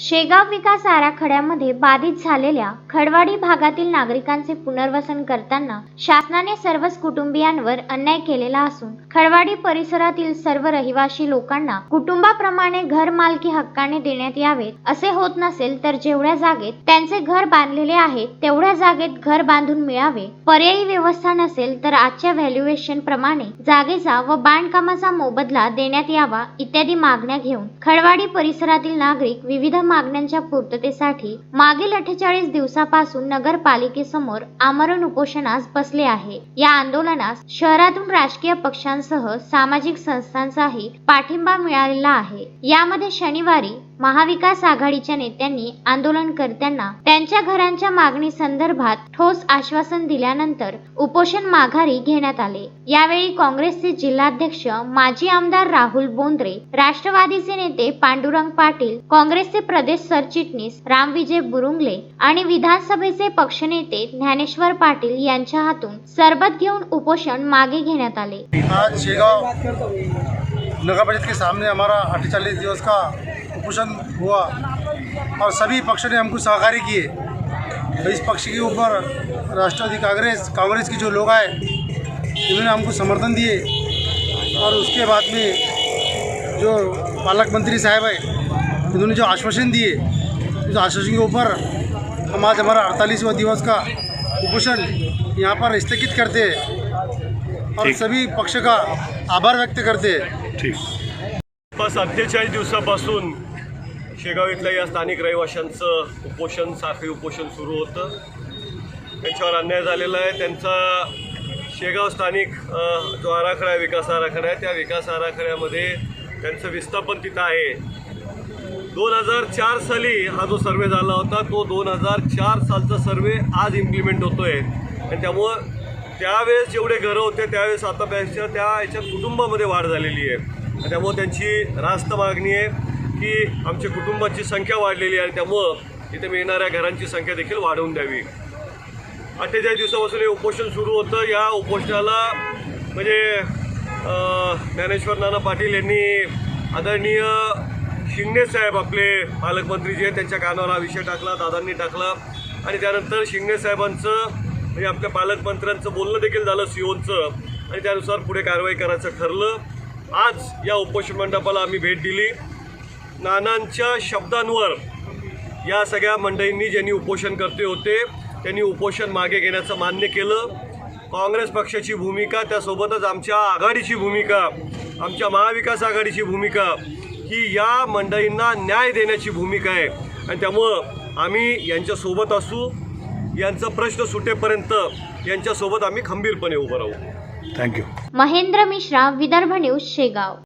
शेगाव विकास आराखड्यामध्ये बाधित झालेल्या खडवाडी भागातील नागरिकांचे पुनर्वसन करताना शासनाने सर्वच कुटुंबियांवर अन्याय केलेला असून खडवाडी परिसरातील सर्व रहिवासी लोकांना कुटुंबाप्रमाणे घर मालकी हक्काने देण्यात यावेत असे होत नसेल तर जेवढ्या जागेत त्यांचे घर बांधलेले आहे तेवढ्या जागेत घर बांधून मिळावे. पर्यायी व्यवस्था नसेल तर आजच्या व्हॅल्युएशन प्रमाणे जागेचा व बांधकामाचा मोबदला देण्यात यावा इत्यादी मागण्या घेऊन खडवाडी परिसरातील नागरिक विविध मागण्यांच्या पूर्ततेसाठी मागील अठ्ठेचाळीस दिवसापासून नगरपालिकेसमोर आमरण उपोषणास बसले आहे. या आंदोलनास शहरातून राजकीय पक्षांसह सामाजिक संस्थांचाही पाठिंबा मिळालेला आहे. यामध्ये शनिवारी महाविकास आघाडीच्या नेत्यांनी आंदोलनकर्त्यांना त्यांच्या घरांच्या मागणी संदर्भात ठोस आश्वासन दिल्यानंतर उपोषण माघारी घेण्यात आले. यावेळी काँग्रेसचे जिल्हाध्यक्ष माजी आमदार राहुल बोंद्रे राष्ट्रवादीचे नेते पांडुरंग पाटील काँग्रेसचे प्रदेश सरचिटणीस रामविजय बुरुंगले आणि विधानसभेचे पक्षनेते ज्ञानेश्वर पाटील यांच्या हातून सरबत घेऊन उपोषण मागे घेण्यात आले. नगर परिषद के सामने हमारा अट्ठाईस दिवस का उपोषण हुआ और सभी पक्ष ने हमको सहकारी किए। तो इस पक्ष के ऊपर राष्ट्रवादी कांग्रेस कांग्रेस के जो लोग आए इन्होंने हमको समर्थन दिए और उसके बाद में जो पालक मंत्री साहब है इन्होंने जो आश्वासन दिए इस आश्वासन के ऊपर हम आज हमारा अड़तालीसवा दिवस का कुपोषण यहाँ पर स्थगित करते हैं और सभी पक्ष का आभार व्यक्त करते हैं। ठीक। जवळपास अठ्ठेचाळीस दिवसापासून शेगाव इथल्या या स्थानिक रहिवाशांचं उपोषण साखळी उपोषण सुरू होतं. त्यांच्यावर अन्याय झालेला आहे. त्यांचा शेगाव स्थानिक जो आराखडा आहे विकास आराखडा आहे त्या विकास आराखड्यामध्ये त्यांचं विस्थापन तिथं आहे. दोन हजार चार साली हा जो सर्वे झाला होता तो दोन हजार चार सालचा सर्वे आज इम्प्लिमेंट होतोय. आणि त्यामुळं त्यावेळेस जेवढे घरं होते त्यावेळेस आतापेक्षा त्या याच्या कुटुंबामध्ये वाढ झालेली आहे. त्यामुळं त्यांची रास्त मागणी आहे की आमच्या कुटुंबाची संख्या वाढलेली आहे आणि त्यामुळं इथे मिळणाऱ्या घरांची संख्या देखील वाढवून द्यावी. अठ्ठेचाळीस दिवसापासून हे उपोषण सुरू होतं. या उपोषणाला म्हणजे ज्ञानेश्वर नाना पाटील यांनी आदरणीय शिंगणे साहेब आपले पालकमंत्री जे त्यांच्या कानावर हा विषय टाकला दादांनी टाकला. आणि त्यानंतर शिंगणे साहेबांचं म्हणजे आपल्या पालकमंत्र्यांचं बोलणं देखील झालं सीओचं. आणि त्यानुसार पुढे कारवाई करायचं ठरलं. आज या उपोषण मंडपाला आम्ही भेट दिली. नानांच्या शब्दांवर या सगळ्या मंडळींनी ज्यांनी उपोषण करते होते त्यांनी उपोषण मागे घेण्याचं मान्य केलं. काँग्रेस पक्षाची भूमिका त्यासोबतच आमच्या आघाडीची भूमिका आमच्या महाविकास आघाडीची भूमिका ही या मंडळींना न्याय देण्याची भूमिका आहे. आणि त्यामुळं आम्ही यांच्यासोबत असू यांचा प्रश्न सुटेपर्यंत यांच्यासोबत आम्ही खंबीरपणे उभं राहू. Thank you Mahendra Mishra Vidarbha news Shegaon.